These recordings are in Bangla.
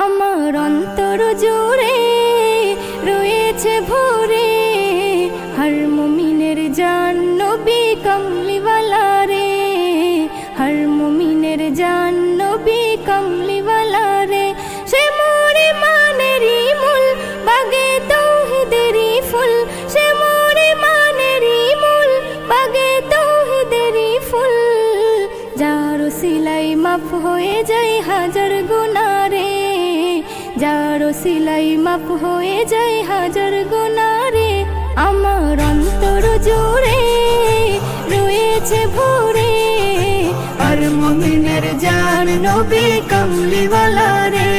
আমার অন্তর জুড়ে রয়েছে ভোরে, হর মুমিনের জান নবী কমলিওয়ালা রে। হর মুমিনের জান নবী কমলিওয়ালা রে। সে মোরে মানেরি মূল, বাগে তৌহিদেরি ফুল। সে মোরে মানেরি মূল, বাগে তৌহিদেরি ফুল। যার সিলাই মাফ হয়ে যায় হাজার গুনারে যার সিলাই মাফ হয়ে যায় হাজার গুনারে আমার অন্তর জুড়ে রয়েছে ভোরে। আর মমিনের জান নবী কমলিওয়ালা রে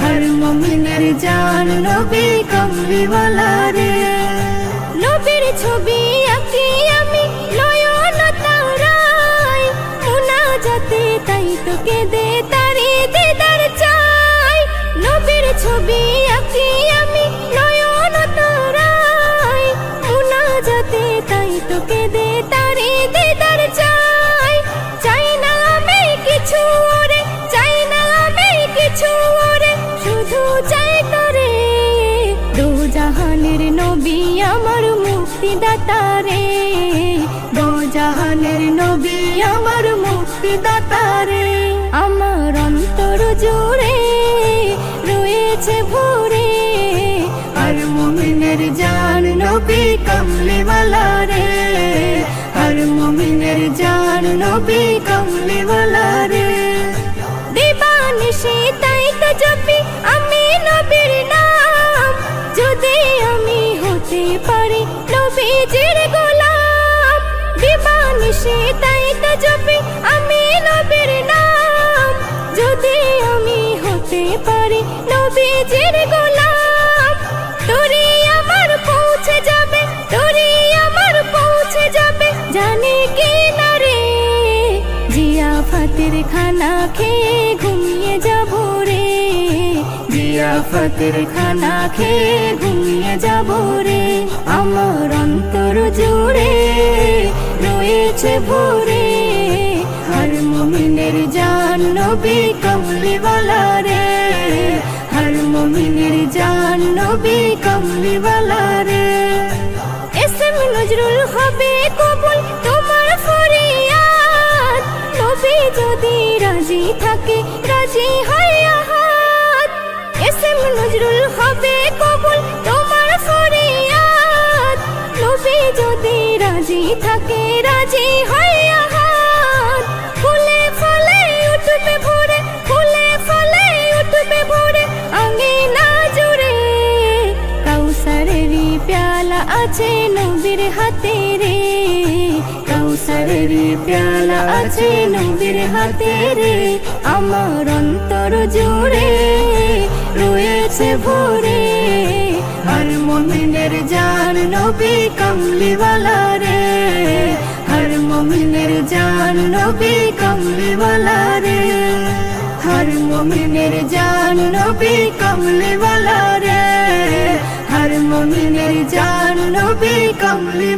হর মমিনের জান নবী কমলিওয়ালা রে নবীর ছবি আঁকি আমি নয়ন তারাই মুনাজাতে তাই তোকে দে মুক্তিদাতা রে দু জাহানের নবী আমার মুক্তিদাতা রে আমার অন্তর জুড়ে রয়েছে ভরে, আর মুমিনের জান নবী কমলিওয়ালা রে আর মুমিনের জান নবী কমলিওয়ালা রে দিবানিশি তাই তো জপি দিবানিশি তাই তো জপি আমি নবীর নাম। যদি আমি হতে পারি নবীজির গোলাম তোরে আমার পৌঁছে যাবে তোরে আমার পৌঁছে যাবে। জানে কি না রে, জিয়া ফাতের খানা খেয়ে ঘুমিয়ে যাব রে। জিয়া ফাতের খানা খেয়ে ঘুমিয়ে যাব রে, আমার অন্তর জুড়ে। রয়েছে ভরে। হর মুমিনের জান নবী কমলিওয়ালা রে হর মুমিনের জান নবী কমলিওয়ালা রে এসএম নজরুল হবে কবুল তোমার ফরিয়াদ। নবী যদি রাজি থাকে, রাজি হয় আহাদ। এসএম নজরুল হবে কবুল তোমার ফরিয়াদ। নবী যদি রাজি থাকে রাজি হয় আহাদ ফুলে ফলে উঠবে ভোরে, ফুলে ফলে উঠবে ভোরে আগে না জুড়ে। কাউসারেরই প্যালা আছে নবীর হাতে রে। কাউসারেরই প্যালা আছে নবীর হাতে রে। আমার অন্তর জুড়ে রয়েছে ভরে। আর মমিনের জান নবী কমলিওয়ালা রে। জান নবী কমলিওয়ালা রে হর মমিনের জান নবী কমলিওয়ালা রে হর মমিনের জান নবী কমলি